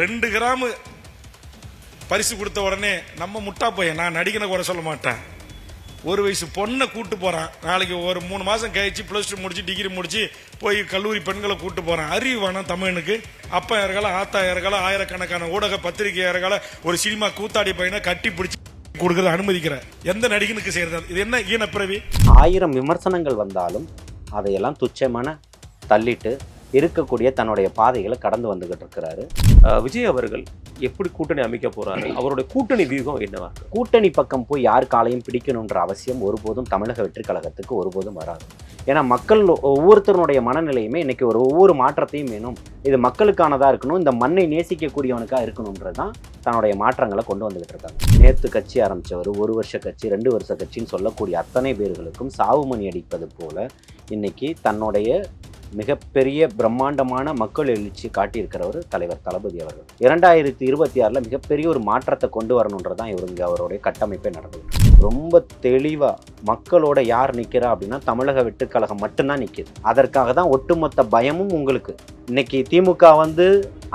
ரெண்டு கிராம் பரிசு கொடுத்த உடனே நம்ம முட்டா பையன் நான் நடிகனை குறை சொல்ல மாட்டேன். ஒரு வயசு பொண்ணை கூட்டு போகிறான் நாளைக்கு ஒரு மூணு மாதம் கழிச்சு பிளஸ் டூ முடிச்சு டிகிரி முடிச்சு போய் கல்லூரி பெண்களை கூட்டு போகிறான் அறிவு வேணாம் தமிழனுக்கு. அப்பா இறகல ஆத்தா இறகல ஆயிரக்கணக்கான ஊடக பத்திரிகை இறகல ஒரு சினிமா கூத்தாடி பையனை கட்டி பிடிச்சி கொடுக்கறது அனுமதிக்கிற. எந்த நடிகனுக்கு செய்யறது? இது என்ன ஈனப்பிறவி ஆயிரம் விமர்சனங்கள் வந்தாலும் அதையெல்லாம் துச்சமான தள்ளிட்டு இருக்கக்கூடிய தன்னுடைய பாதைகளை கடந்து வந்துகிட்டு இருக்கிறாரு. விஜய் அவர்கள் எப்படி கூட்டணி அமைக்க போறாரு? அவருடைய கூட்டணி வியூகம் என்னவா? கூட்டணி பக்கம் போய் யார் காலையும் பிடிக்கணுன்ற அவசியம் ஒருபோதும் தமிழக வெற்றி கழகத்துக்கு ஒருபோதும் வராது. ஏன்னா மக்கள் ஒவ்வொருத்தருடைய மனநிலையுமே இன்னைக்கு ஒரு ஒவ்வொரு மாற்றத்தையும் வேணும். இது மக்களுக்கானதா இருக்கணும் இந்த மண்ணை நேசிக்கக்கூடியவனுக்கா இருக்கணுன்றது தான் தன்னுடைய மாற்றங்களை கொண்டு வந்துகிட்டு இருக்காங்க. நேத்து கட்சி ஆரம்பிச்சவர் ஒரு வருஷ கட்சி ரெண்டு வருஷ கட்சின்னு சொல்லக்கூடிய அத்தனை பேர்களுக்கும் சாவுமணி அடிப்பது போல இன்னைக்கு தன்னுடைய மிகப்பெரிய பிரம்மாண்டமான மக்கள் எழுச்சி காட்டியிருக்கிறவர் தலைவர் தளபதி அவர்கள். இரண்டாயிரத்தி இருபத்தி ஆறில் மிகப்பெரிய ஒரு மாற்றத்தை கொண்டு வரணுன்றது தான் இவருங்க அவருடைய கட்டமைப்பே நடந்தது. ரொம்ப தெளிவாக மக்களோட யார் நிற்கிறா அப்படின்னா தமிழக வெட்டுக்கழகம் மட்டும்தான் நிற்கிது அதற்காக தான் ஒட்டுமொத்த பயமும் உங்களுக்கு. இன்னைக்கு திமுக வந்து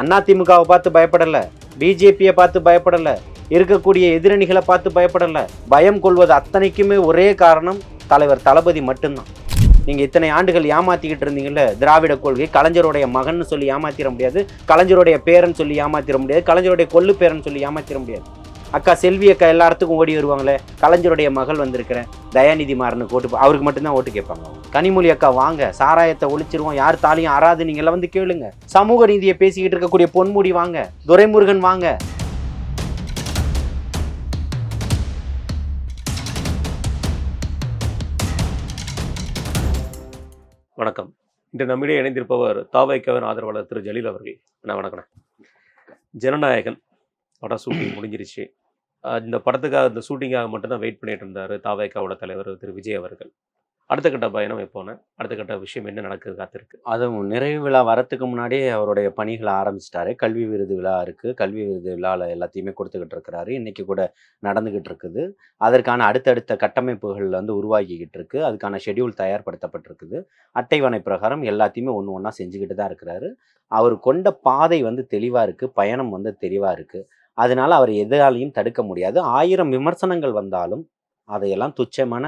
அண்ணா திமுகவை பார்த்து பயப்படலை பிஜேபியை பார்த்து பயப்படலை இருக்கக்கூடிய எதிரணிகளை பார்த்து பயப்படலை. பயம் கொள்வது அத்தனைக்குமே ஒரே காரணம் தலைவர் தளபதி மட்டும்தான். நீங்கள் இத்தனை ஆண்டுகள் ஏமாற்றிக்கிட்டு இருந்தீங்கல்ல திராவிட கொள்கை கலைஞருடைய மகன் சொல்லி ஏமாத்திர முடியாது கலைஞருடைய பேரன் சொல்லி ஏமாத்திர முடியாது கலைஞருடைய கொள்ளு பேரன் சொல்லி ஏமாத்திர முடியாது. அக்கா செல்வி அக்கா எல்லாத்துக்கும் ஓடி வருவாங்களே கலைஞருடைய மகள் வந்திருக்கிறேன் தயாநிதி மாறனு ஓட்டு அவருக்கு மட்டும்தான் ஓட்டு கேட்பாங்க. கனிமொழி அக்கா வாங்க சாராயத்தை ஒழிச்சிருவோம் யார் தாலியும் அறாது நீங்க வந்து கேளுங்க. சமூக நீதியை பேசிக்கிட்டு இருக்கக்கூடிய பொன்முடி வாங்க துரைமுருகன் வாங்க. வணக்கம். இன்று நம்மிடையே இணைந்திருப்பவர் தாவைக்கவன் ஆதரவாளர் திரு ஜலீல் அவர்கள். நான் வணக்கம் ஜனநாயகன் படம் ஷூட்டிங் முடிஞ்சிருச்சு. இந்த படத்துக்காக இந்த ஷூட்டிங்காக மட்டும்தான் வெயிட் பண்ணிட்டு இருந்தார் தாவைக்காவோட தலைவர் திரு விஜய் அவர்கள். அடுத்த கட்ட பயணம் எப்போன அடுத்த கட்ட விஷயம் என்ன நடக்குது காத்திருக்கு. அதுவும் நிறைவு விழா வரத்துக்கு முன்னாடியே அவருடைய பணிகளை ஆரம்பிச்சிட்டாரு. கல்வி விருது விழா இருக்குது கல்வி விருது விழாவில் எல்லாத்தையுமே கொடுத்துக்கிட்டு இருக்கிறாரு. இன்றைக்கி கூட நடந்துக்கிட்டு இருக்குது. அதற்கான அடுத்தடுத்த கட்டமைப்புகள் வந்து உருவாகிக்கிட்டு இருக்கு. அதுக்கான ஷெட்யூல் தயார்படுத்தப்பட்டிருக்குது. அட்டைவணை பிரகாரம் எல்லாத்தையுமே ஒன்று ஒன்றா செஞ்சுக்கிட்டு தான் இருக்கிறாரு. அவர் கொண்ட பாதை வந்து தெளிவாக இருக்குது பயணம் வந்து தெளிவாக இருக்குது அதனால அவர் எதாலையும் தடுக்க முடியாது. ஆயிரம் விமர்சனங்கள் வந்தாலும் அதையெல்லாம் துச்சமான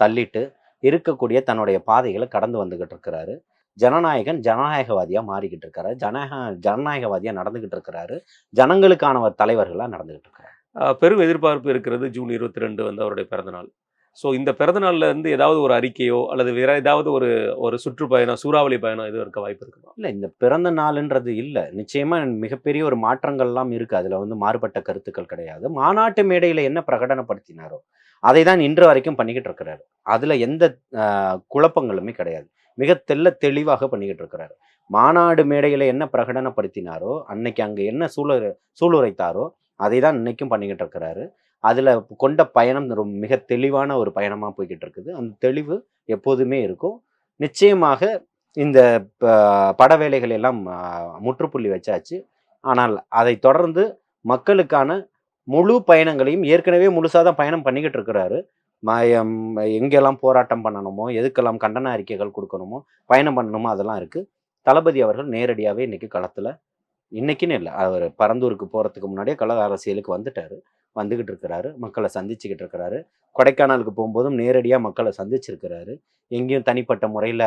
தள்ளிட்டு இருக்கக்கூடிய தன்னுடைய பாதைகளை கடந்து வந்துகிட்டு இருக்கிறாரு. ஜனநாயகன் ஜனநாயகவாதியா மாறிக்கிட்டு இருக்காரு. ஜனநாயக ஜனநாயகவாதியா நடந்துகிட்டு இருக்கிறாரு. ஜனங்களுக்கான தலைவர்களாக தலைவர்களா நடந்துகிட்டு இருக்காரு. பெரும் எதிர்பார்ப்பு இருக்கிறது ஜூன் இருபத்தி ரெண்டு வந்து அவருடைய பிறந்தநாள் ஸோ இந்த பிறந்தநாள்ல இருந்து ஏதாவது ஒரு அறிக்கையோ அல்லது வேற ஏதாவது ஒரு ஒரு சுற்றுப்பயணம் சூறாவளி பயணம் எதுவும் இருக்க வாய்ப்பு இருக்குமா? இல்லை இந்த பிறந்த நாளுன்றது இல்லை. நிச்சயமா மிகப்பெரிய ஒரு மாற்றங்கள்லாம் இருக்கு. அதுல வந்து மாறுபட்ட கருத்துக்கள் கிடையாது. மாநாட்டு மேடையில என்ன பிரகடனப்படுத்தினாரோ அதை தான் இன்று வரைக்கும் பண்ணிக்கிட்டு இருக்கிறாரு. அதுல எந்த குழப்பங்களுமே கிடையாது. மிக தெல்ல தெளிவாக பண்ணிக்கிட்டு இருக்கிறாரு. மாநாடு மேடையில என்ன பிரகடனப்படுத்தினாரோ அன்னைக்கு அங்க என்ன சூழ சூளுரைத்தாரோ அதை தான் இன்னைக்கும் பண்ணிக்கிட்டு இருக்கிறாரு. அதில் கொண்ட பயணம் ரொம்ப மிக தெளிவான ஒரு பயணமாக போய்கிட்டு இருக்குது அந்த தெளிவு எப்போதுமே இருக்கும். நிச்சயமாக இந்த ப- பட வேலைகள் எல்லாம் முற்றுப்புள்ளி வச்சாச்சு. ஆனால் அதை தொடர்ந்து மக்களுக்கான முழு பயணங்களையும் ஏற்கனவே முழுசாக தான் பயணம் பண்ணிக்கிட்டு இருக்கிறாரு மயம் எங்கெல்லாம் போராட்டம் பண்ணணுமோ எதுக்கெல்லாம் கண்டன அறிக்கைகள் கொடுக்கணுமோ பயணம் பண்ணணுமோ அதெல்லாம் இருக்குது தளபதி அவர்கள் நேரடியாகவே இன்றைக்கி களத்தில் இன்றைக்கின்னு இல்லை அவர் பரந்தூருக்கு போகிறதுக்கு முன்னாடியே கள அரசியலுக்கு வந்துட்டார். வந்துகிட்டு இருக்கிறாரு மக்களை சந்திச்சுக்கிட்டு இருக்கிறாரு கொடைக்கானலுக்கு போகும்போதும் நேரடியாக மக்களை சந்திச்சிருக்கிறாரு. எங்கேயும் தனிப்பட்ட முறையில்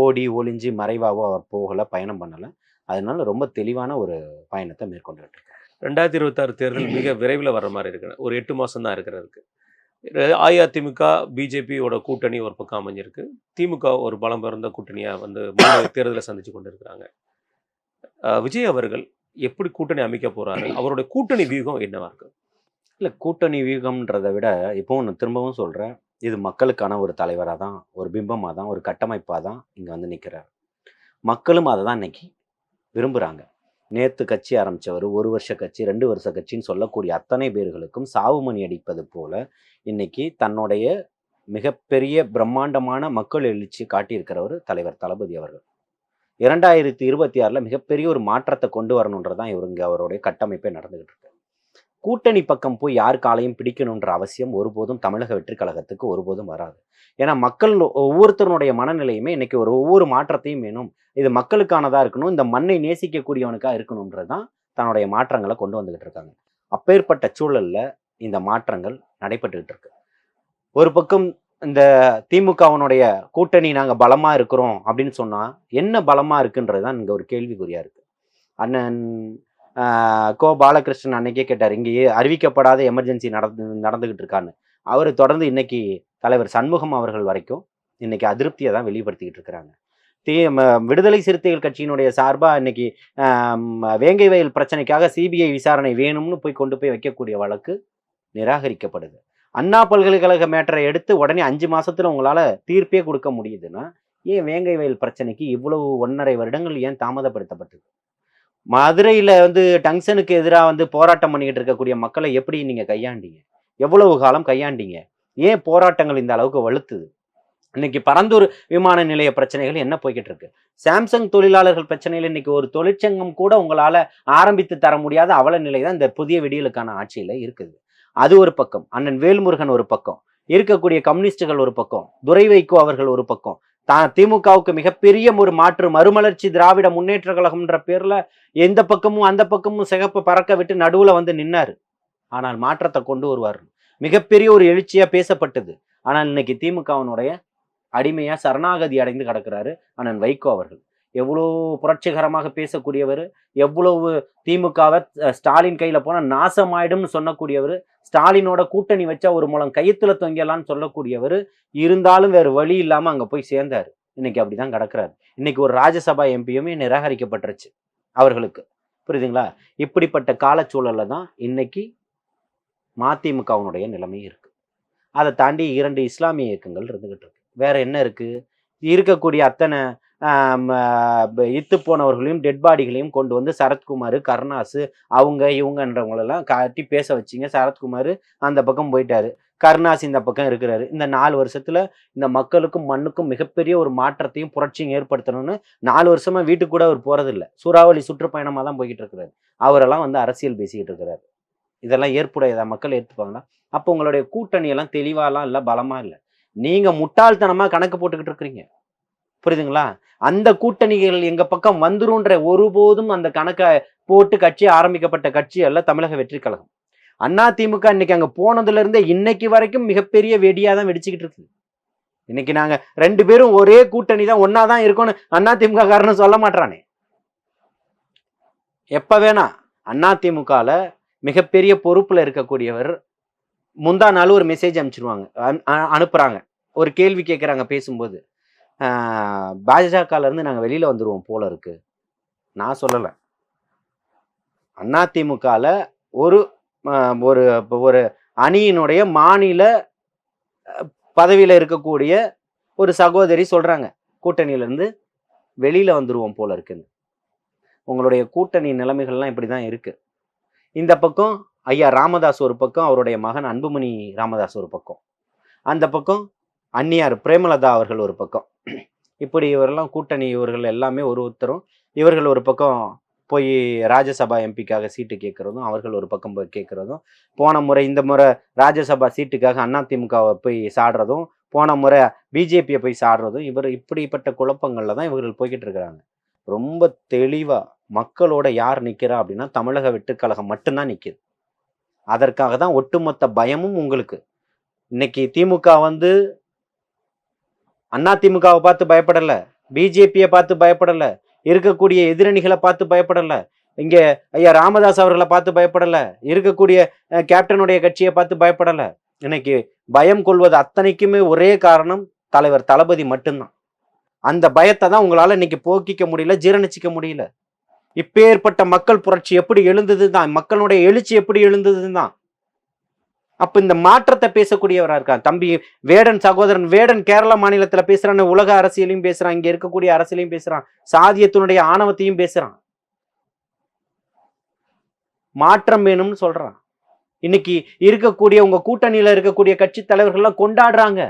ஓடி ஒளிஞ்சு மறைவாவோ அவர் போகலை பயணம் பண்ணலை. அதனால ரொம்ப தெளிவான ஒரு பயணத்தை மேற்கொண்டுட்டு இருக்காரு ரெண்டாயிரத்தி இருபத்தாறு தேர்தல் மிக விரைவில் வர்ற மாதிரி இருக்கு. ஒரு எட்டு மாசம் தான் இருக்கிறதுக்கு. அஇஅதிமுக பிஜேபியோட கூட்டணி ஒரு பக்கம் அமைஞ்சிருக்கு. திமுக ஒரு பலம் பிறந்த கூட்டணியா வந்து தேர்தலை சந்திச்சு கொண்டு இருக்கிறாங்க அஹ் விஜய் அவர்கள் எப்படி கூட்டணி அமைக்க போறாரு? அவருடைய கூட்டணி வியூகம் என்னவா இருக்கு? இல்லை கூட்டணி வியூகம்ன்றதை விட இப்போ ஒன்று திரும்பவும் சொல்கிறேன் இது மக்களுக்கான ஒரு தலைவராக தான் ஒரு பிம்பமாக தான் ஒரு கட்டமைப்பாக தான் இங்கே வந்து நிற்கிறார் மக்களும் அதை தான் இன்னைக்கு விரும்புகிறாங்க நேற்று கட்சி ஆரம்பித்தவர் ஒரு வருஷ கட்சி ரெண்டு வருஷ கட்சின்னு சொல்லக்கூடிய அத்தனை பேர்களுக்கும் சாவுமணி அடிப்பது போல இன்னைக்கு தன்னுடைய மிகப்பெரிய பிரம்மாண்டமான மக்கள் எழுச்சி காட்டியிருக்கிறவர் தலைவர் தளபதி அவர்கள். இரண்டாயிரத்தி இருபத்தி ஆறில் மிகப்பெரிய ஒரு மாற்றத்தை கொண்டு வரணுன்றது தான் இவருங்க அவருடைய கட்டமைப்பே நடந்துகிட்டு இருக்கு. கூட்டணி பக்கம் போய் யார் காலையும் பிடிக்கணுன்ற அவசியம் ஒருபோதும் தமிழக வெற்றி கழகத்துக்கு ஒருபோதும் வராது. ஏன்னா மக்கள் ஒவ்வொருத்தருடைய மனநிலையுமே இன்னைக்கு ஒரு ஒவ்வொரு மாற்றத்தையும் வேணும். இது மக்களுக்கானதாக இருக்கணும் இந்த மண்ணை நேசிக்கக்கூடியவனுக்காக இருக்கணுன்றது தான் தன்னுடைய மாற்றங்களை கொண்டு வந்துகிட்டு இருக்காங்க. அப்பேற்பட்ட சூழலில் இந்த மாற்றங்கள் நடைபெற்றுக்கிட்டு இருக்கு. ஒரு பக்கம் இந்த திமுகவனுடைய கூட்டணி நாங்கள் பலமாக இருக்கிறோம் அப்படின்னு சொன்னால் என்ன பலமாக இருக்குன்றது தான் இங்கே ஒரு கேள்விக்குறியாக இருக்குது அண்ணன் கோ பாலகிருஷ்ணன் அன்னைக்கே கேட்டார் இங்கேயே அறிவிக்கப்படாத எமர்ஜென்சி நடந்து நடந்துகிட்டு இருக்கான்னு. அவர் தொடர்ந்து இன்னைக்கு தலைவர் சண்முகம் அவர்கள் வரைக்கும் இன்னைக்கு அதிருப்தியை தான் வெளிப்படுத்திக்கிட்டு இருக்கிறாங்க. தீ ம- விடுதலை சிறுத்தைகள் கட்சியினுடைய சார்பாக இன்னைக்கு வேங்கை வயல் பிரச்சனைக்காக சிபிஐ விசாரணை வேணும்னு போய் கொண்டு போய் வைக்கக்கூடிய வழக்கு நிராகரிக்கப்படுது. அண்ணா பல்கலைக்கழக மேட்டரை எடுத்து உடனே அஞ்சு மாசத்துல உங்களால தீர்ப்பே கொடுக்க முடியுதுன்னா ஏன் வேங்கை வயல் பிரச்சனைக்கு இவ்வளவு ஒன்றரை வருடங்கள் ஏன் தாமதப்படுத்தப்பட்டது? மதுரையில் வந்து டங்ஷனுக்கு எதிராக வந்து போராட்டம் பண்ணிக்கிட்டு இருக்கக்கூடிய மக்களை எப்படி நீங்கள் கையாண்டீங்க? எவ்வளவு காலம் கையாண்டீங்க? ஏன் போராட்டங்கள் இந்த அளவுக்கு வலுத்துது? இன்னைக்கு பரந்தூர் விமான நிலைய பிரச்சனைகள் என்ன போய்கிட்டு இருக்கு? சாம்சங் தொழிலாளர்கள் பிரச்சனையில் இன்னைக்கு ஒரு தொழிற்சங்கம் கூட உங்களால் ஆரம்பித்து தர முடியாத அவல நிலை தான் இந்த புதிய விடியலுக்கான ஆட்சியில் இருக்குது. அது ஒரு பக்கம் அண்ணன் வேல்முருகன் ஒரு பக்கம் இருக்கக்கூடிய கம்யூனிஸ்டுகள் ஒரு பக்கம் துரை வைகோ அவர்கள் ஒரு பக்கம் தான் திமுகவுக்கு மிகப்பெரிய ஒரு மாற்று. மறுமலர்ச்சி திராவிட முன்னேற்ற கழகம்ன்ற பேர்ல எந்த பக்கமும் அந்த பக்கமும் சிகப்பை பறக்க விட்டு நடுவுல வந்து நின்னாரு. ஆனால் மாற்றத்தை கொண்டு வருவார். மிகப்பெரிய ஒரு எழுச்சியா பேசப்பட்டது. ஆனால் இன்னைக்கு திமுகவினுடைய அடிமையா சரணாகதி அடைந்து கிடக்கிறாரு அண்ணன் வைகோ அவர்கள். எவ்வளோ புரட்சிகரமாக பேசக்கூடியவர் எவ்வளவு திமுகவை ஸ்டாலின் கையில் போனால் நாசமாயிடும்னு சொன்னக்கூடியவர் ஸ்டாலினோட கூட்டணி வச்சா ஒரு மூலம் கையத்தில் தொங்கலான்னு சொல்லக்கூடியவர் இருந்தாலும் வேறு வழி இல்லாமல் அங்கே போய் சேர்ந்தார். இன்னைக்கு அப்படிதான் கிடக்குறாரு. இன்னைக்கு ஒரு ராஜ்யசபா எம்பியுமே நிராகரிக்கப்பட்டுருச்சு அவர்களுக்கு. புரியுதுங்களா? இப்படிப்பட்ட காலச்சூழலில் தான் இன்னைக்கு மதிமுகவுனுடைய நிலைமை இருக்குது அதை தாண்டி இரண்டு இஸ்லாமிய இயக்கங்கள் இருந்துகிட்டு இருக்கு. வேற என்ன இருக்குது இருக்கக்கூடிய அத்தனை இத்து போனவர்களையும் டெட் பாடிகளையும் கொண்டு வந்து சரத்குமார் கருணாசு அவங்க இவங்கன்றவங்களெல்லாம் காட்டி பேச வச்சிங்க. சரத்குமார் அந்த பக்கம் போயிட்டாரு. கருணாஸ் இந்த பக்கம் இருக்கிறாரு. இந்த நாலு வருஷத்துல இந்த மக்களுக்கும் மண்ணுக்கும் மிகப்பெரிய ஒரு மாற்றத்தையும் புரட்சியும் ஏற்படுத்தணும்னு நாலு வருஷமா வீட்டுக்கு கூட அவர் போறதில்ல. சூறாவளி சுற்றுப்பயணமாக தான் போய்கிட்டு இருக்கிறாரு. அவரெல்லாம் வந்து அரசியல் பேசிக்கிட்டு இருக்கிறாரு. இதெல்லாம் ஏற்புடையதா மக்கள் ஏற்றுப்பாங்களா அப்போ உங்களுடைய கூட்டணி எல்லாம் தெளிவாலாம் இல்லை பலமா இல்லை? நீங்க முட்டாள்தனமா கணக்கு போட்டுக்கிட்டு இருக்கிறீங்க. புரியுதுங்களா? அந்த கூட்டணிகள் எங்க பக்கம் வந்துருன்ற ஒருபோதும் அந்த கணக்கை போட்டு கட்சி ஆரம்பிக்கப்பட்ட கட்சி அல்ல தமிழக வெற்றி கழகம். அண்ணா திமுக இன்னைக்கு அங்க போனதுல இருந்தே இன்னைக்கு வரைக்கும் மிகப்பெரிய வெடியா தான் வெடிச்சுக்கிட்டு இருக்கு இன்னைக்கு நாங்க ரெண்டு பேரும் ஒரே கூட்டணி தான் ஒன்னா தான் இருக்கோம்னு அண்ணா திமுக காரன்னு சொல்ல மாட்டானே எப்ப வேணா அண்ணா திமுகல மிகப்பெரிய பொறுப்புல இருக்கக்கூடியவர் முந்தா நாள் ஒரு மெசேஜ் அனுப்பிச்சிருவாங்க அனு- அனுப்புறாங்க. ஒரு கேள்வி கேட்குறாங்க பேசும்போது. பாஜகலேருந்து இருந்து நாங்கள் வெளியில் வந்துடுவோம் போல இருக்கு. நான் சொல்லலை. அதிமுகவில் ஒரு ஒரு ஒரு அணியினுடைய மாநில பதவியில் இருக்கக்கூடிய ஒரு சகோதரி சொல்கிறாங்க கூட்டணியிலேருந்து வெளியில் வந்துடுவோம் போல இருக்குன்னு. உங்களுடைய கூட்டணி நிலைமைகள்லாம் இப்படி தான் இருக்குது இந்த பக்கம் ஐயா ராமதாஸ் ஒரு பக்கம் அவருடைய மகன் அன்புமணி ராமதாஸ் ஒரு பக்கம். அந்த பக்கம் அந்நியார் பிரேமலதா அவர்கள் ஒரு பக்கம். இப்படி இவரெல்லாம் கூட்டணி இவர்கள் எல்லாமே ஒரு ஒருத்தரும் இவர்கள் ஒரு பக்கம் போய் ராஜ்யசபா எம்பிக்காக சீட்டு கேட்குறதும் அவர்கள் ஒரு பக்கம் போய் கேட்குறதும் போன முறை இந்த முறை ராஜ்யசபா சீட்டுக்காக அதிமுகவை போய் சாடுறதும் போன முறை பிஜேபியை போய் சாடுறதும் இவர் இப்படிப்பட்ட குழப்பங்களில் தான் இவர்கள் போய்கிட்டு இருக்கிறாங்க. ரொம்ப தெளிவாக மக்களோட யார் நிற்கிறா அப்படின்னா தமிழக வெட்டுக்கழகம் மட்டும்தான் நிற்கிது அதற்காக தான் ஒட்டுமொத்த பயமும் உங்களுக்கு. இன்னைக்கு திமுக வந்து அண்ணா திமுகவை பார்த்து பயப்படல பிஜேபியை பார்த்து பயப்படல இருக்கக்கூடிய எதிரணிகளை பார்த்து பயப்படல இங்க ஐயா ராமதாஸ் அவர்களை பார்த்து பயப்படல இருக்கக்கூடிய கேப்டனுடைய கட்சியை பார்த்து பயப்படல. இன்னைக்கு பயம் கொள்வது அத்தனைக்குமே ஒரே காரணம் தலைவர் தளபதி மட்டும்தான். அந்த பயத்தை தான் உங்களால இன்னைக்கு போக்கிக்க முடியல ஜீரணிச்சிக்க முடியல. இப்பேற்பட்ட மக்கள் புரட்சி எப்படி எழுந்தது தான் மக்களுடைய எழுச்சி எப்படி எழுந்தது தான் அப்ப இந்த மாற்றத்தை பேசக்கூடியவரா இருக்கான். தம்பி வேடன் சகோதரன் வேடன் கேரள மாநிலத்துல பேசுறான்னு உலக அரசியலையும் பேசுறான் இங்க இருக்கக்கூடிய அரசியலையும் பேசுறான் சாதியத்தினுடைய ஆணவத்தையும் பேசுறான். மாற்றம் வேணும்னு சொல்றான். இன்னைக்கு இருக்கக்கூடிய உங்க கூட்டணியில இருக்கக்கூடிய கட்சி தலைவர்கள்லாம் கொண்டாடுறாங்க.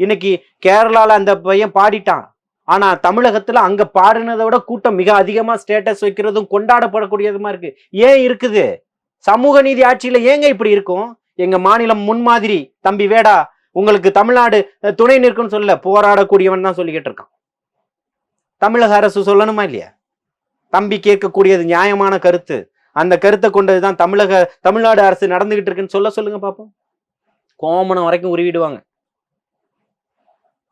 இன்னைக்கு கேரளால அந்த பையன் பாடிட்டான். ஆனா தமிழகத்துல அங்க பாடினதை விட கூட்டம் மிக அதிகமா ஸ்டேட்டஸ் வைக்கிறதும் கொண்டாடப்படக்கூடியதுமா இருக்கு. ஏன் இருக்குது? சமூக நீதி ஆட்சியில ஏங்க இப்படி இருக்கும்? எங்க மாநிலம் முன்மாதிரி. தம்பி வேடா உங்களுக்கு தமிழ்நாடு துணை நிற்கும்னு சொல்ல போராடக்கூடியவன் தான் சொல்லிக்கிட்டு இருக்கான் தமிழக அரசு சொல்லணுமா இல்லையா? தம்பி கேட்கக்கூடியது நியாயமான கருத்து. அந்த கருத்தை கொண்டதுதான் தமிழக தமிழ்நாடு அரசு நடந்துகிட்டு இருக்குன்னு சொல்ல சொல்லுங்க பாப்போம். கோமணம் வரைக்கும் உருவிடுவாங்க.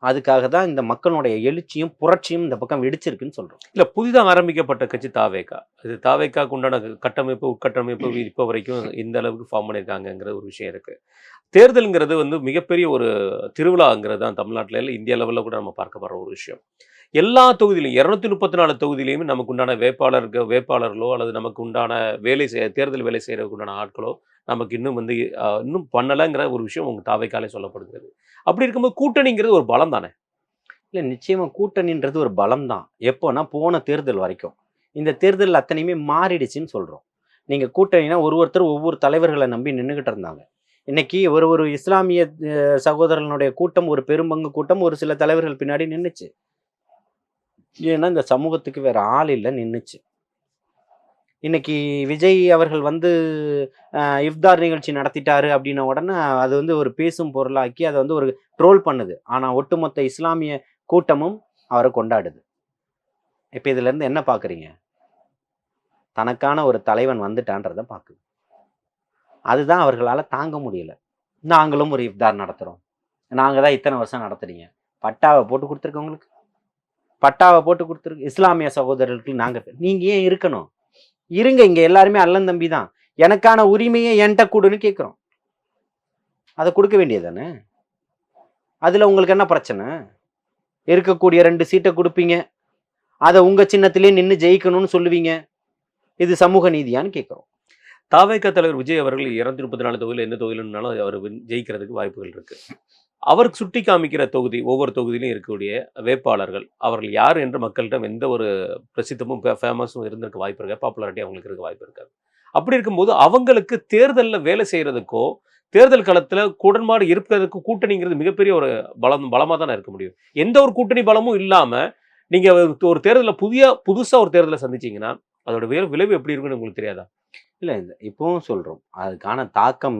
அதுக்காக தான் இந்த மக்களுடைய எழுச்சியும் புரட்சியும் இந்த பக்கம் வெடிச்சிருக்குன்னு சொல்றோம். இல்ல புதிதாக ஆரம்பிக்கப்பட்ட கட்சி தாவேக்கா இது தாவேக்காக்கு உண்டான கட்டமைப்பு உட்கட்டமைப்பு இப்போ வரைக்கும் இந்த அளவுக்கு ஃபார்ம் பண்ணியிருக்காங்கங்கிற ஒரு விஷயம் இருக்கு. தேர்தலுங்கிறது வந்து மிகப்பெரிய ஒரு திருவிழாங்கிறது தான் தமிழ்நாட்டில் இல்லை இந்திய லெவலில் கூட நம்ம பார்க்கப்படுற ஒரு விஷயம். எல்லா தொகுதியிலும் இரநூத்தி முப்பத்தி நாலு தொகுதியிலையும் நமக்கு உண்டான வேட்பாளர்கள் வேட்பாளர்களோ அல்லது நமக்கு உண்டான வேலை செய்ய தேர்தல் வேலை செய்யறதுக்கு உண்டான ஆட்களோ நமக்கு இன்னும் வந்து இன்னும் பண்ணலைங்கிற ஒரு விஷயம் உங்கள் தாவைக்காலே சொல்லப்படுகிறது. அப்படி இருக்கும்போது கூட்டணிங்கிறது ஒரு பலம் தானே? இல்லை நிச்சயமாக கூட்டணின்றது ஒரு பலம் தான். எப்போனா போன தேர்தல் வரைக்கும். இந்த தேர்தல் அத்தனையுமே மாறிடுச்சுன்னு சொல்கிறோம் நீங்கள் கூட்டணினா ஒரு ஒருத்தர் ஒவ்வொரு தலைவர்களை நம்பி நின்றுக்கிட்டு இருந்தாங்க. இன்னைக்கு ஒரு ஒரு இஸ்லாமிய சகோதரனுடைய கூட்டம் ஒரு பெரும்பங்கு கூட்டம் ஒரு சில தலைவர்கள் பின்னாடி நின்றுச்சு ஏன்னா இந்த சமூகத்துக்கு வேற ஆள் இல்லை நின்றுச்சு இன்னைக்கு விஜய் அவர்கள் வந்து இஃப்தார் நிகழ்ச்சி நடத்திட்டாரு அப்படின்ன உடனே அது வந்து ஒரு பேசும் பொருளாக்கி அதை வந்து ஒரு ட்ரோல் பண்ணுது. ஆனால் ஒட்டுமொத்த இஸ்லாமிய கூட்டமும் அவரை கொண்டாடுது. இப்போ இதுல இருந்து என்ன பார்க்குறீங்க தனக்கான ஒரு தலைவன் வந்துட்டான்றதை பார்க்குது அதுதான் அவர்களால் தாங்க முடியல. நாங்களும் ஒரு இஃப்தார் நடத்துகிறோம் நாங்கள் தான் இத்தனை வருஷம் நடத்துறீங்க. பட்டாவை போட்டு கொடுத்துருக்கவங்களுக்கு பட்டாவை போட்டு கொடுத்துருக்கு இஸ்லாமிய சகோதரர்களுக்கு நாங்கள் நீங்கள் ஏன் இருக்கணும்? இருங்க இங்கே எல்லாருமே அல்லன் தம்பி தான். எனக்கான உரிமையை என்கிட்ட கூடுன்னு கேட்குறோம் அதை கொடுக்க வேண்டியது தானே அதில் உங்களுக்கு என்ன பிரச்சனை? இருக்கக்கூடிய ரெண்டு சீட்டை கொடுப்பீங்க. அதை உங்கள் சின்னத்திலே நின்று ஜெயிக்கணும்னு சொல்லுவீங்க. இது சமூக நீதியான்னு கேட்குறோம் தாவேக தலைவர் விஜய் அவர்கள் இருநூத்தி முப்பத்தி நாலு தொகுதியில் எந்த தொகுதியிலனாலும் அவர் ஜெயிக்கிறதுக்கு வாய்ப்புகள் இருக்குது அவர் சுட்டி காமிக்கிற தொகுதி ஒவ்வொரு தொகுதியிலும் இருக்கக்கூடிய வேட்பாளர்கள் அவர்கள் யார் என்று மக்களிடம் எந்த ஒரு பிரசித்தமும் ஃபேமஸும் இருந்திருக்க வாய்ப்பு இருக்காது. பாப்புலாரிட்டி அவங்களுக்கு இருக்க வாய்ப்பு இருக்காது. அப்படி இருக்கும்போது அவங்களுக்கு தேர்தலில் வேலை செய்கிறதுக்கோ தேர்தல் களத்தில் உடன்பாடு இருக்கிறதுக்கு கூட்டணிங்கிறது மிகப்பெரிய ஒரு பலம் பலமாக தானே இருக்க முடியும். எந்த ஒரு கூட்டணி பலமும் இல்லாமல் நீங்கள் ஒரு தேர்தலில் புதிய புதுசாக ஒரு தேர்தலை சந்திச்சீங்கன்னா அதோட வேறு விளைவு எப்படி இருக்குன்னு உங்களுக்கு தெரியாதா? இல்லை இந்த இப்பவும் சொல்கிறோம் அதுக்கான தாக்கம்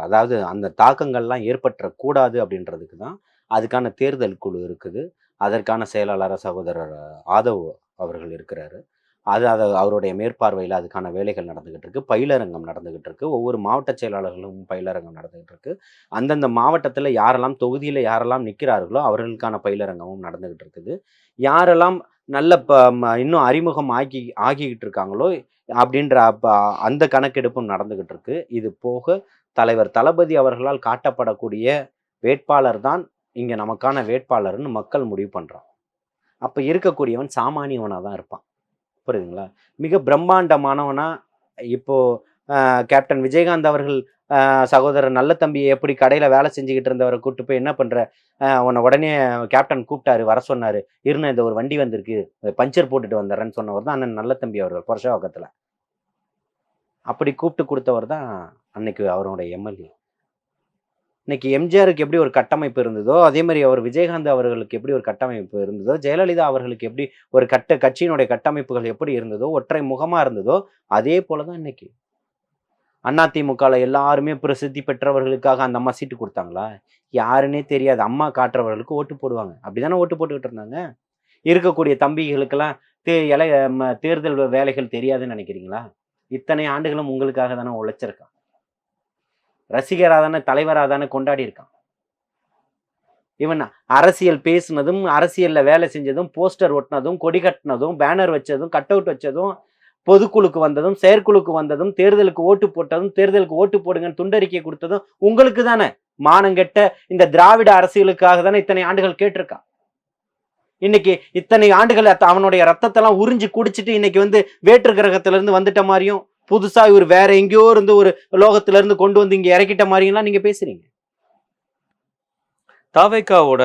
அதாவது அந்த தாக்கங்கள்லாம் ஏற்பட்டுறக்கூடாது அப்படின்றதுக்கு தான் அதுக்கான தேர்தல் குழு இருக்குது. அதற்கான செயலாளர் சகோதரர் ஆதவ் அவர்கள் இருக்கிறாரு. அது அதை அவருடைய மேற்பார்வையில் அதுக்கான வேலைகள் நடந்துக்கிட்டு இருக்கு. பயிலரங்கம் நடந்துக்கிட்டு இருக்கு. ஒவ்வொரு மாவட்ட செயலாளர்களும் பயிலரங்கம் நடந்துகிட்டு இருக்கு. அந்தந்த மாவட்டத்தில் யாரெல்லாம் தொகுதியில் யாரெல்லாம் நிற்கிறார்களோ அவர்களுக்கான பயிலரங்கமும் நடந்துக்கிட்டு இருக்குது. யாரெல்லாம் நல்ல ப ம- இன்னும் அறிமுகம் ஆகி ஆகிக்கிட்டு இருக்காங்களோ அப்படின்ற அப்ப அந்த கணக்கெடுப்பும் நடந்துகிட்டு இருக்கு இது போக தலைவர் தளபதி அவர்களால் காட்டப்படக்கூடிய வேட்பாளர் தான் இங்க நமக்கான வேட்பாளர்னு மக்கள் முடிவு பண்றான் அப்ப இருக்கக்கூடியவன் சாமானியவனா தான் இருப்பான். புரியுதுங்களா? மிக பிரம்மாண்டமானவனா இப்போ கேப்டன் விஜயகாந்த் அவர்கள் சகோதரர் நல்ல தம்பி எப்படி கடையில் வேலை செஞ்சுக்கிட்டு இருந்தவரை கூப்பிட்டு போய் என்ன பண்ணுற உன்னை உடனே கேப்டன் கூப்பிட்டாரு வர சொன்னார். இருந்த இந்த ஒரு வண்டி வந்திருக்கு. பஞ்சர் போட்டுட்டு வந்துடுறேன்னு சொன்னவர் தான் அண்ணன் நல்ல தம்பி அவர்கள் புரஷவாக்கத்துல அப்படி கூப்பிட்டு கொடுத்தவர் தான் அன்னைக்கு அவருடைய எம்எல்ஏ. இன்னைக்கு எம்ஜிஆருக்கு எப்படி ஒரு கட்டமைப்பு இருந்ததோ அதே மாதிரி அவர் விஜயகாந்த் அவர்களுக்கு எப்படி ஒரு கட்டமைப்பு இருந்ததோ ஜெயலலிதா அவர்களுக்கு எப்படி ஒரு கட்ட கட்சியினுடைய கட்டமைப்புகள் எப்படி இருந்ததோ ஒற்றை முகமாக இருந்ததோ அதே போல தான் இன்னைக்கு. அதிமுகவில் எல்லாருமே பிரசித்தி பெற்றவர்களுக்காக அந்த அம்மா சீட்டு கொடுத்தாங்களா? யாருன்னே தெரியாது. அம்மா காட்டுறவர்களுக்கு ஓட்டு போடுவாங்க. அப்படிதானே ஓட்டு போட்டுக்கிட்டு இருந்தாங்க? இருக்கக்கூடிய தம்பிகளுக்கெல்லாம் தே இலை தேர்தல் வேலைகள் தெரியாதுன்னு நினைக்கிறீங்களா? இத்தனை ஆண்டுகளும் உங்களுக்காக தானே உழைச்சிருக்கான். ரசிகராக தானே தலைவராக தானே கொண்டாடி இருக்கான். இவன் அரசியல் பேசுனதும் அரசியலில் வேலை செஞ்சதும் போஸ்டர் ஒட்டினதும் கொடி கட்டினதும் பேனர் வச்சதும் கட் அவுட் வச்சதும் பொதுக்குழுக்கு வந்ததும் செயற்குழுக்கு வந்ததும் தேர்தலுக்கு ஓட்டு போட்டதும் தேர்தலுக்கு ஓட்டு போடுங்கன்னு துண்டறிக்கை கொடுத்ததும் உங்களுக்கு தானே. மானங்கெட்ட இந்த திராவிட அரசியலுக்காக தானே இத்தனை ஆண்டுகள் கேட்டிருக்கான். இன்னைக்கு இத்தனை ஆண்டுகள் அவனுடைய ரத்தத்தெல்லாம் உறிஞ்சு குடிச்சிட்டு இன்னைக்கு வந்து வேற்று கிரகத்துல இருந்து வந்துட்ட மாதிரியும் புதுசா இவர் வேற எங்கேயோ இருந்து ஒரு லோகத்துல இருந்து கொண்டு வந்து இங்க இறக்கிட்ட மாதிரியெல்லாம் நீங்க பேசுறீங்க. தாவேக்காவோட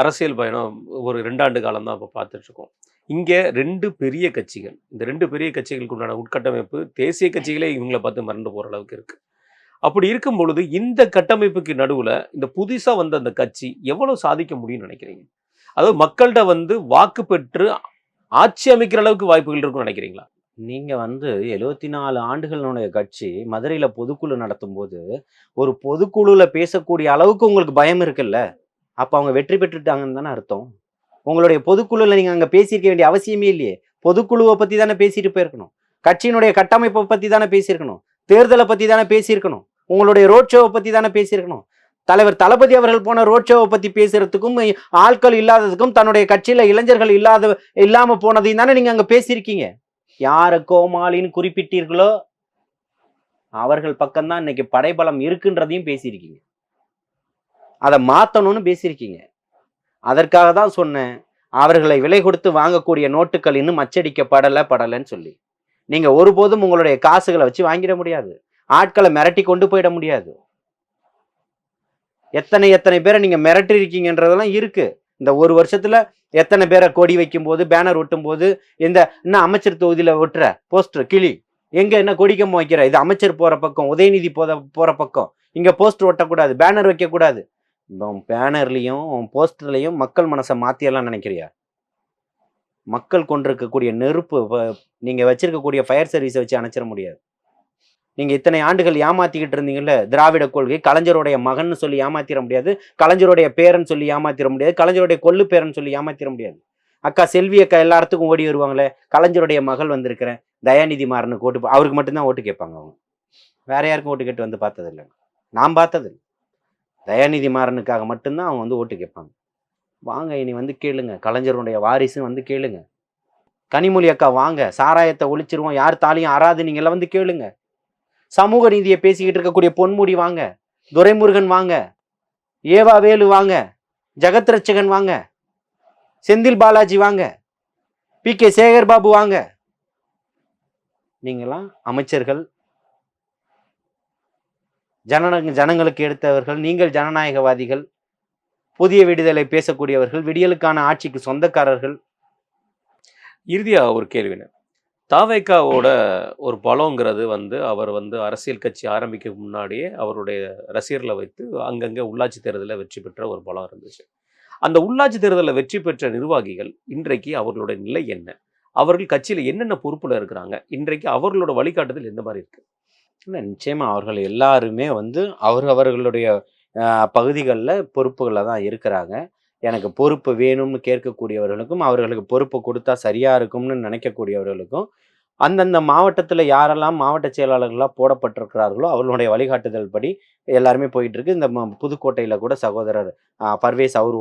அரசியல் பயணம் ஒரு ரெண்டாண்டு காலம் தான் இப்போ பார்த்துட்டு இருக்கோம். இங்கே ரெண்டு பெரிய கட்சிகள் இந்த ரெண்டு பெரிய கட்சிகளுக்கு உண்டான உட்கட்டமைப்பு தேசிய கட்சிகளே இவங்களை பார்த்து மறந்து போகிற அளவுக்கு இருக்குது அப்படி இருக்கும் பொழுது இந்த கட்டமைப்புக்கு நடுவில் இந்த புதுசாக வந்த அந்த கட்சி எவ்வளோ சாதிக்க முடியும்னு நினைக்கிறீங்க? அதாவது மக்கள்கிட்ட வந்து வாக்கு பெற்று ஆட்சி அமைக்கிற அளவுக்கு வாய்ப்புகள் இருக்கும்னு நினைக்கிறீங்களா? நீங்கள் வந்து எழுபத்தி நாலு ஆண்டுகளுடைய கட்சி மதுரையில் பொதுக்குழு நடத்தும் போது ஒரு பொதுக்குழுவில் பேசக்கூடிய அளவுக்கு உங்களுக்கு பயம் இருக்குல்ல? அப்போ அவங்க வெற்றி பெற்றுட்டாங்கன்னு தானே அர்த்தம். உங்களுடைய பொதுக்குழுல நீங்க அங்க பேசியிருக்க வேண்டிய அவசியமே இல்லையே. பொதுக்குழுவை பத்தி தானே பேசிட்டு போயிருக்கணும். கட்சியினுடைய கட்டமைப்பை பத்தி தானே பேசியிருக்கணும். தேர்தலை பத்தி தானே பேசியிருக்கணும். உங்களுடைய ரோட் ஷோவை பத்தி தானே பேசியிருக்கணும். தலைவர் தளபதி அவர்கள் போன ரோட் ஷோவை பத்தி பேசுறதுக்கும் ஆட்கள் இல்லாததுக்கும் தன்னுடைய கட்சியில இளைஞர்கள் இல்லாத இல்லாம போனதையும் தானே நீங்க அங்க பேசியிருக்கீங்க. யார கோமாளின்னு குறிப்பிட்டீர்களோ? அவர்கள் பக்கம்தான் இன்னைக்கு படைபலம் இருக்குன்றதையும் பேசியிருக்கீங்க. அதை மாத்தணும்னு பேசியிருக்கீங்க. அதற்காக தான் சொன்னேன் அவர்களை விலை கொடுத்து வாங்கக்கூடிய நோட்டுகள் இன்னும் அச்சடிக்கப்படலை படலைன்னு சொல்லி. நீங்கள் ஒருபோதும் உங்களுடைய காசுகளை வச்சு வாங்கிட முடியாது. ஆட்களை மிரட்டி கொண்டு போயிட முடியாது. எத்தனை எத்தனை பேரை நீங்கள் மிரட்டி இருக்கீங்கன்றதெல்லாம் இருக்குது இந்த ஒரு வருஷத்துல எத்தனை பேரை கொடி வைக்கும் போது பேனர் ஒட்டும் போது இந்த இன்னும் அமைச்சர் தொகுதியில ஒட்டுற போஸ்டர் கிளி எங்க என்ன கொடிக்கம் வைக்கிற இது அமைச்சர் போற பக்கம் உதயநிதி போத போற பக்கம் இங்க போஸ்டர் ஒட்டக்கூடாது பேனர் வைக்கக்கூடாது. பேனர்லயும் போஸ்டர்லையும் மக்கள் மனசை மாத்தியெல்லாம் நினைக்கிறியா? மக்கள் கொண்டிருக்கக்கூடிய நெருப்பு வ- நீங்க வச்சிருக்கக்கூடிய ஃபயர் சர்வீஸை வச்சு அணைச்சிட முடியாது. நீங்க இத்தனை ஆண்டுகள் ஏமாத்திக்கிட்டு இருந்தீங்கல்ல திராவிட கொள்கை கலைஞருடைய மகன் சொல்லி ஏமாத்திர முடியாது கலைஞருடைய பேரன் சொல்லி ஏமாத்திர முடியாது கலைஞருடைய கொள்ளு பேரன் சொல்லி ஏமாத்திர முடியாது. அக்கா செல்வி அக்கா எல்லாத்துக்கும் ஓடி வருவாங்களே கலைஞருடைய மகள் வந்திருக்கிறேன் தயாநிதி மாறனுக்கு ஓட்டு அவருக்கு மட்டும்தான் ஓட்டு கேட்பாங்க அவங்க. வேற யாருக்கும் ஓட்டு கேட்டு வந்து பார்த்ததில்லை நான் பார்த்தது தயாநிதி மாறனுக்காக மட்டும்தான் அவங்க வந்து ஓட்டு கேட்பாங்க. வாங்க இனி வந்து கேளுங்க. கலைஞருடைய வாரிசு வந்து கேளுங்க. கனிமொழி அக்கா வாங்க. சாராயத்தை ஒழிச்சிருவோம். யார் தாலியும் ஆறாது நீங்க வந்து கேளுங்க. சமூக நீதியை பேசிக்கிட்டு இருக்கக்கூடிய பொன்முடி வாங்க. துரைமுருகன் வாங்க. ஏவா வேலு வாங்க. ஜெகத் ரட்சகன் வாங்க. செந்தில் பாலாஜி வாங்க. பி கே சேகர் பாபு வாங்க. நீங்களாம் அமைச்சர்கள் ஜன ஜனங்களுக்கு எடுத்தவர்கள் நீங்கள் ஜனநாயகவாதிகள் புதிய விடுதலை பேசக்கூடியவர்கள் விடியலுக்கான ஆட்சிக்கு சொந்தக்காரர்கள். இறுதியாக ஒரு கேள்வின தாவைக்காவோட ஒரு பலங்கிறது வந்து அவர் வந்து அரசியல் கட்சி ஆரம்பிக்க முன்னாடியே அவருடைய ரசிகர்களை வைத்து அங்கங்கே உள்ளாட்சி தேர்தலில் வெற்றி பெற்ற ஒரு பலம் இருந்துச்சு. அந்த உள்ளாட்சி தேர்தலில் வெற்றி பெற்ற நிர்வாகிகள் இன்றைக்கு அவர்களுடைய நிலை என்ன? அவர்கள் கட்சியில் என்னென்ன பொறுப்பில் இருக்கிறாங்க? இன்றைக்கு அவர்களோட வழிகாட்டுதல் எந்த மாதிரி இருக்கு? இல்லை நிச்சயமா அவர்கள் எல்லாருமே வந்து அவர் அவர்களுடைய பகுதிகளில் பொறுப்புகளில் தான் இருக்கிறாங்க. எனக்கு பொறுப்பு வேணும்னு கேட்கக்கூடியவர்களுக்கும் அவர்களுக்கு பொறுப்பு கொடுத்தா சரியாக இருக்கும்னு நினைக்கக்கூடியவர்களுக்கும் அந்தந்த மாவட்டத்தில் யாரெல்லாம் மாவட்ட செயலாளர்களாக போடப்பட்டிருக்கிறார்களோ அவர்களுடைய வழிகாட்டுதல் படி எல்லாருமே போயிட்டுருக்கு. இந்த புதுக்கோட்டையில் கூட சகோதரர் பர்வேஸ் அவர்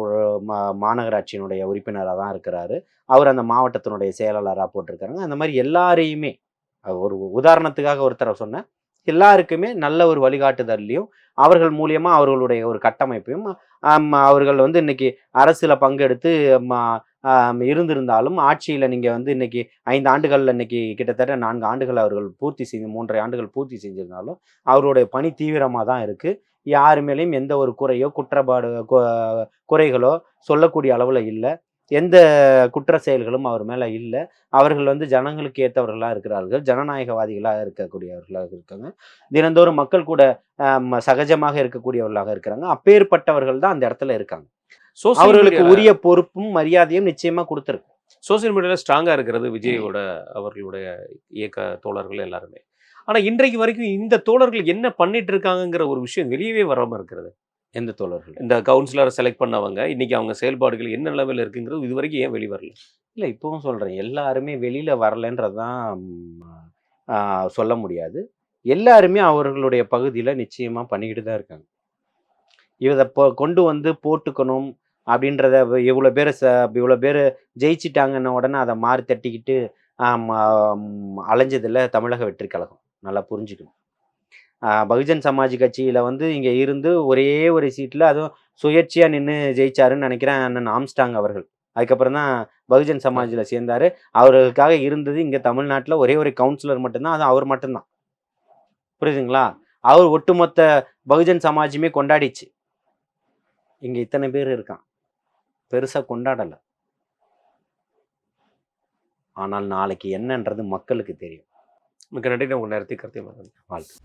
மா- மாநகராட்சியினுடைய உறுப்பினராக தான் இருக்கிறாரு. அவர் அந்த மாவட்டத்தினுடைய செயலாளராக போட்டிருக்காங்க அந்த மாதிரி எல்லாரையுமே ஒரு உதாரணத்துக்காக ஒருத்தரை சொன்னேன். எல்லாருக்குமே நல்ல ஒரு வழிகாட்டுதல்லையும் அவர்கள் மூலியமா அவர்களுடைய ஒரு கட்டமைப்பையும் அவர்கள் வந்து இன்னைக்கு அரசுல பங்கெடுத்து ம, இருந்திருந்தாலும் ஆட்சியில நீங்க வந்து இன்னைக்கு ஐந்து ஆண்டுகள்ல இன்னைக்கு கிட்டத்தட்ட நான்கு ஆண்டுகள் அவர்கள் பூர்த்தி செஞ்சு மூன்றரை ஆண்டுகள் பூர்த்தி செஞ்சிருந்தாலும் அவருடைய பணி தீவிரமாக தான் இருக்கு. யார் மேலேயும் எந்த ஒரு குறையோ குற்றப்பாடு குறைகளோ சொல்லக்கூடிய அளவில் இல்லை. எந்த குற்ற செயல்களும் அவர் மேலே இல்லை. அவர்கள் வந்து ஜனங்களுக்கு ஏற்றவர்களாக இருக்கிறார்கள். ஜனநாயகவாதிகளாக இருக்கக்கூடியவர்களாக இருக்காங்க. தினந்தோறும் மக்கள் கூட சகஜமாக இருக்கக்கூடியவர்களாக இருக்கிறாங்க. அப்பேற்பட்டவர்கள் தான் அந்த இடத்துல இருக்காங்க. அவர்களுக்கு உரிய பொறுப்பும் மரியாதையும் நிச்சயமா கொடுத்துருக்கு. சோசியல் மீடியாவில் ஸ்ட்ராங்காக இருக்கிறது விஜயோட அவர்களுடைய இயக்க தோழர்கள் எல்லாருமே. ஆனால் இன்றைக்கு வரைக்கும் இந்த தோழர்கள் என்ன பண்ணிட்டு இருக்காங்கங்கிற ஒரு விஷயம் வெளியவே வராமல் இருக்கிறது. எந்த தோழர்கள்? இந்த கவுன்சிலரை செலக்ட் பண்ணவங்க இன்னைக்கு அவங்க செயல்பாடுகள் என்ன நிலைமையில் இருக்குங்கிறது இது வரைக்கும் ஏன் வெளிவரல இல்லை இப்பவும் சொல்றேன். எல்லாருமே வெளியில வரலன்றதான் சொல்ல முடியாது. எல்லாருமே அவர்களுடைய பகுதியில நிச்சயமா பண்ணிக்கிட்டு தான் இருக்காங்க. இதை பொ- கொண்டு வந்து போட்டுக்கணும் அப்படின்றத இவ்வளவு பேர் இவ்வளவு பேர் ஜெயிச்சிட்டாங்கன்ன உடனே அதை மாறி தட்டிக்கிட்டு அலைஞ்சதில்ல தமிழக வெற்றி கழகம் நல்லா புரிஞ்சுக்கணும். பகுஜன் சமாஜ் கட்சியில் வந்து இங்கே இருந்து ஒரே ஒரு சீட்டில் அதுவும் சுயேட்சையாக நின்று ஜெயிச்சாருன்னு நினைக்கிறேன் அண்ணன் ஆம்ஸ்டாங் அவர்கள். அதுக்கப்புறம் தான் பகுஜன் சமாஜில் சேர்ந்தார். அவர்களுக்காக இருந்தது இங்கே தமிழ்நாட்டில் ஒரே ஒரு கவுன்சிலர் மட்டும்தான் அது அவர் மட்டும்தான். புரியுதுங்களா? அவர் ஒட்டுமொத்த பகுஜன் சமாஜுமே கொண்டாடிச்சு. இங்கே இத்தனை பேர் இருக்கான். பெருசாக கொண்டாடலை. ஆனால் நாளைக்கு என்னன்றது மக்களுக்கு தெரியும். மிக நன்றி. உங்கள் நேரத்தை கருத்தை வாழ்த்து.